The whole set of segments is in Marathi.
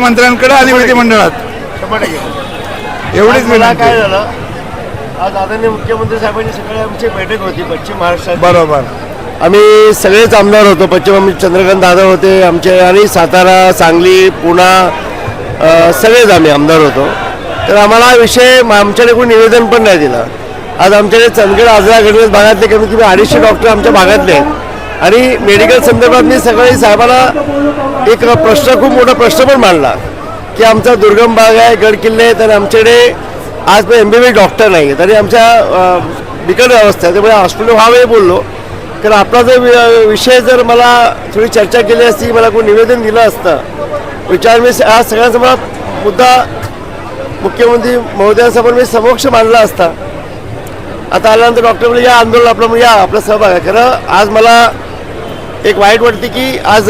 मंत्र्यांकडे आणि विधिमंडळात एवढीच मला. काय झालं आज आदरणीय मुख्यमंत्री साहेबांची सकाळी आमची बैठक होती पश्चिम महाराष्ट्रात. बरोबर. आम्ही सगळेच आमदार होतो पश्चिम चंद्रकांत दादा होते आमचे आणि सातारा सांगली पुणा सगळेच आम्ही आमदार होतो. तर आम्हाला हा विषय आमच्याकडे कोणी निवेदन पण नाही दिलं. आज आमच्याकडे चंदगड आजरा गणवेश भागातले कमीत कमी अडीचशे डॉक्टर आमच्या भागातले आहेत. आणि मेडिकल संदर्भात मी सगळे साहेबांना एक प्रश्न खूप मोठा प्रश्न पण मांडला की आमचा दुर्गम भाग आहे गड किल्ले आहेत आणि आमच्याकडे आज पण एम बी बी डॉक्टर नाही आहेत आणि आमच्या बिकट अवस्था आहे. त्यामुळे हॉस्पिटल व्हावे बोललो. कारण आपला जर वि- विषय जर मला थोडी चर्चा केली असती मला कोणी निवेदन दिलं असतं विचार मी आज आज सगळ्यांसमोर मुद्दा मुख्यमंत्री महोदयांसमोर मी समक्ष मांडला असता. आता आल्यानंतर डॉक्टर म्हणजे या आंदोलन आपलं म्हणजे या आपला सहभाग आहे. खरं आज मला एक वाईट वाटते की आज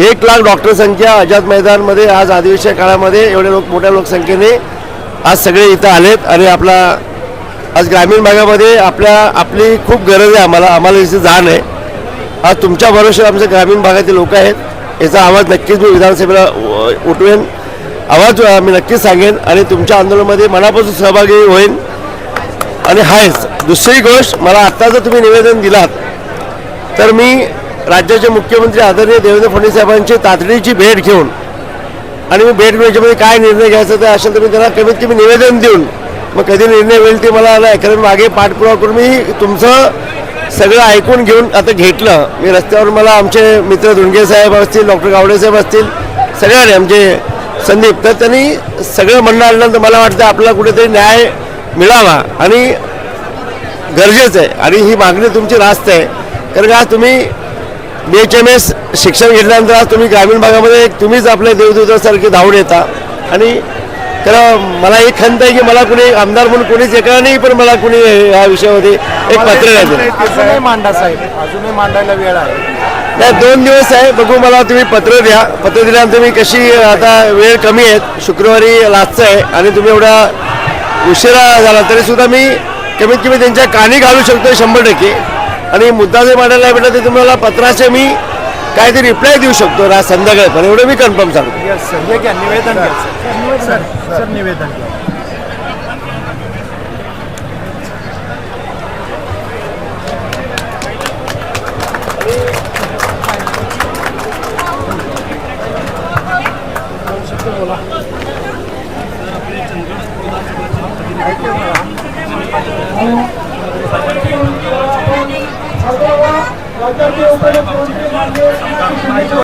एक लाख डॉक्टर संख्या आझाद मैदानमध्ये आज आदिवासी काळामध्ये एवढ्या लोक मोठ्या लोकसंख्येने आज सगळे इथं आलेत आणि आपला आज ग्रामीण भागामध्ये आपल्या आपली खूप गरज आहे आम्हाला आम्हाला याची जाण आहे. आज तुमच्या भरोश्यावर आमच्या ग्रामीण भागातील लोक आहेत याचा आवाज नक्कीच मी विधानसभेला उठवेन. आवाज मी नक्कीच सांगेन आणि तुमच्या आंदोलनामध्ये मनापासून सहभागी होईन. आणि हायच दुसरी गोष्ट मला आत्ता जर तुम्ही निवेदन दिलात तर मी राज्याचे मुख्यमंत्री आदरणीय देवेंद्र फडणवीस साहेबांची तातडीची भेट घेऊन आणि मी भेट घेऊन काय निर्णय घ्यायचा ते असेल तर मी त्यांना कमीत कमी निवेदन देऊन मग कधी निर्णय होईल ते मला नाही कारण मागे पाठपुरावा करून मी तुमचं सगळं ऐकून घेऊन आता घेतलं. मी रस्त्यावर मला आमचे मित्र धुंडगे साहेब असतील डॉक्टर गावडे साहेब असतील सगळ्यांनी आमचे संदीप तर त्यांनी सगळं म्हणणं आल्यानंतर मला वाटतं आपल्याला कुठेतरी न्याय मिळावा आणि गरजेचं आहे आणि ही मागणी तुमची रास्त आहे. कारण का आज तुम्ही बी एच एम एस शिक्षण घेतल्यानंतर आज तुम्ही ग्रामीण भागामध्ये तुम्हीच आपल्या देवदूतासारखे धावून येता. आणि तर मला एक खंत आहे की मला कुणी आमदार म्हणून कोणीच एका नाही पण मला कुणी या विषयामध्ये एक पत्र नाही मांडा साहेब. अजूनही मांडायला वेळ आहे. नाही दोन दिवस आहे बघू मला तुम्ही पत्र द्या. पत्र दिल्यानंतर मी कशी आता वेळ कमी आहे शुक्रवारी लास्टचं आहे आणि तुम्ही एवढा उशिरा झाला तरी सुद्धा मी कमीत कमी त्यांच्या कानी घालू शकतो शंभर टक्के. आणि मुद्दा जर मांडायला भेटला तर तुम्हाला पत्राचे मी काहीतरी रिप्लाय देऊ शकतो आज संध्याकाळपर्यंत. एवढं मी कन्फर्म सांगतो. येस सर घ्या निवेदन निवेदन